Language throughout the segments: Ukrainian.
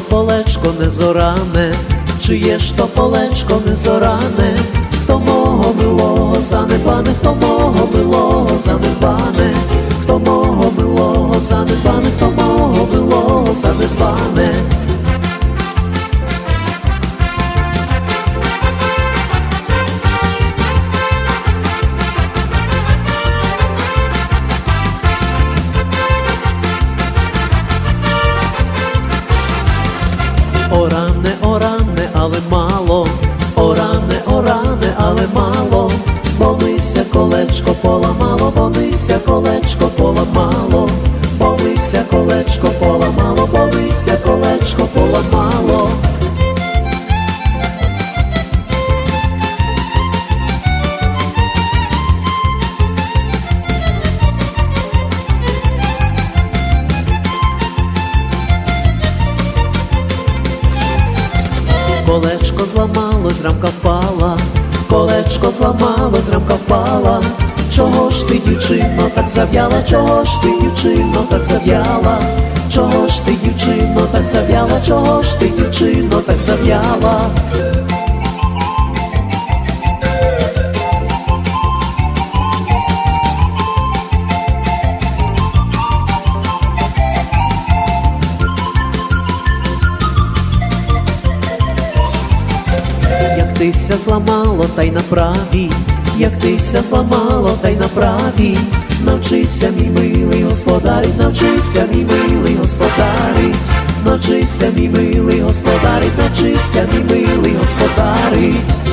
то полечко не зоране, чиє ж то полечко не зоране, хто мого милого занебане, хто мого милого занебане, хто мого милого занебане, хто мого милого занебане. Оране, але мало, Бомися колечко поламало, бомися колечко поламало, бомися колечко поламало, бомися колечко поламало. Колечко зламалось, рамка впала, колечко зламалось, рамка впала. Чого ж ти, дівчино, так зав'яла, чого ж ти, дівчино, так зав'яла, чого ж ти, дівчино, так зав'яла, чого ж ти, дівчино, так зав'яла. Тися зламало, та й на правій, як тися зламало, та й на правій, навчися, мій милий господарить, навчися, мій милий господарить, навчися, мій милий господарить, навчися, мій милий господарить.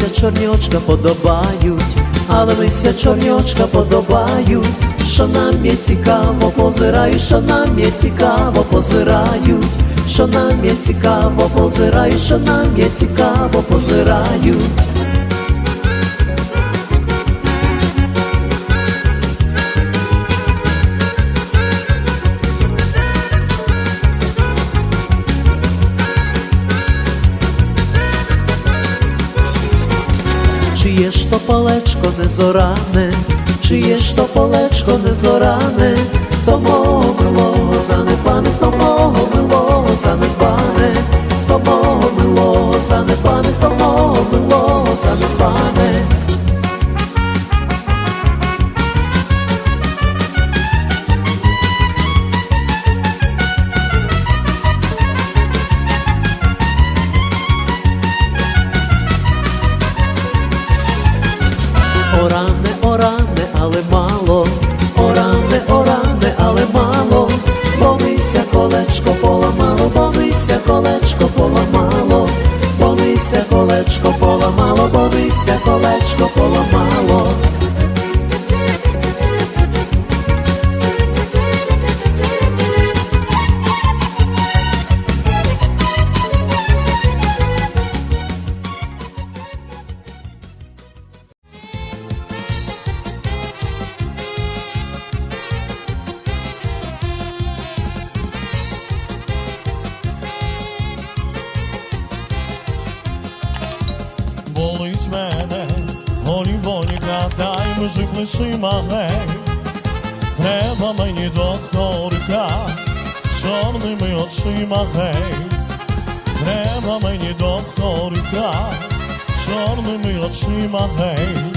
Але чорні очка подобають, але мися очка подобають, що нам є цікаво позирають, що нам є цікаво позирають, що нам є цікаво позирають, що нам є цікаво позирають. То полечко не зоране, чиє ж то полечко не зоране, хто мого милого занепане, хто мого милого занепане, хто мого милого занепане, хто мого милого занепане. Колечко поламало. Мужик гей. Треба мені докторка, чорними очима гей. Треба мені докторка, чорними очима гей.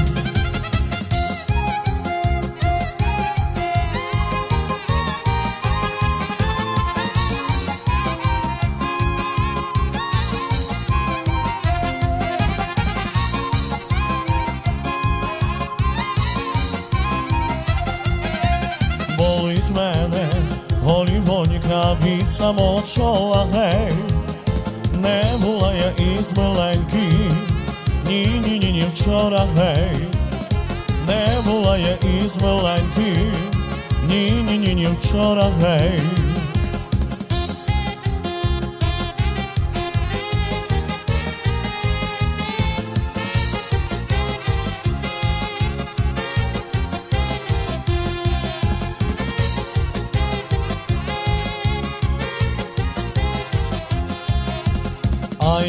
Голі від самочола гей, не була я із миленькі, ні, ні, вчора гей, не була я із миленькі, ні, ні, ні, ні, вчора гей.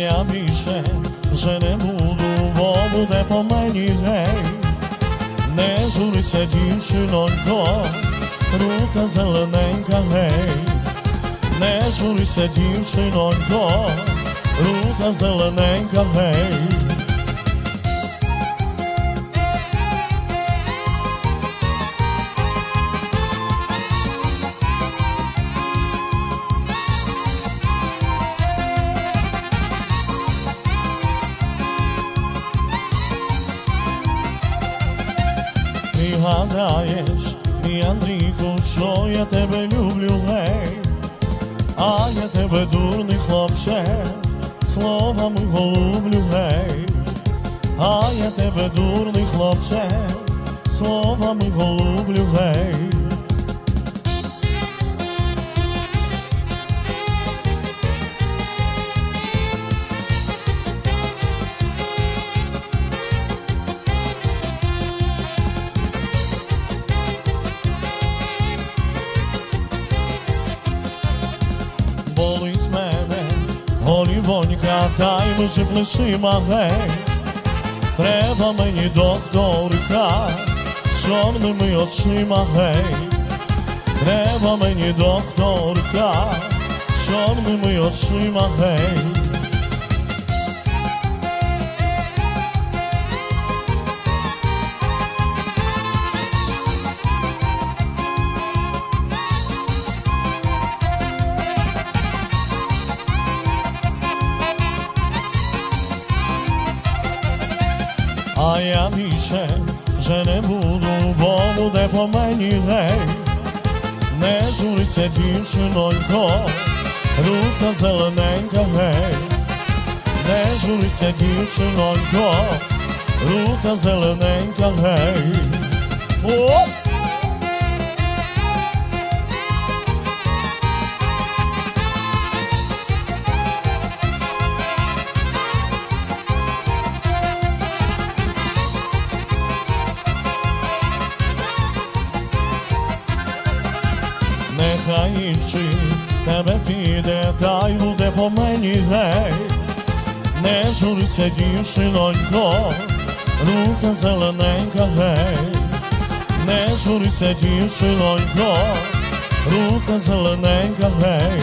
Я більше вже не буду, бо буде по мені гей. Не журися, дівчинонько, крута зелененька гей. Не журися, дівчинонько, крута зелененька гей. Гадаєш, мій Андрійку, що я тебе люблю, гей, а я тебе дурний хлопче, словами голублю, гей, а я тебе дурний хлопче, словами голублю, гей. Голівонька, та й плешима гей. Треба мені докторика, чорними очима гей. Треба мені докторика, чорними очима гей. Я більше вже не буду, бо буде по мені гей. Не журися, дівчинонько, рука зелененька гей. Не журися, дівчинонько, рука зелененька гей. Оп! Піде, та й буде по мені гей. Не журися, дівчинонько, рука зелененька гей. Не журися, дівчинонько, рука зелененька гей.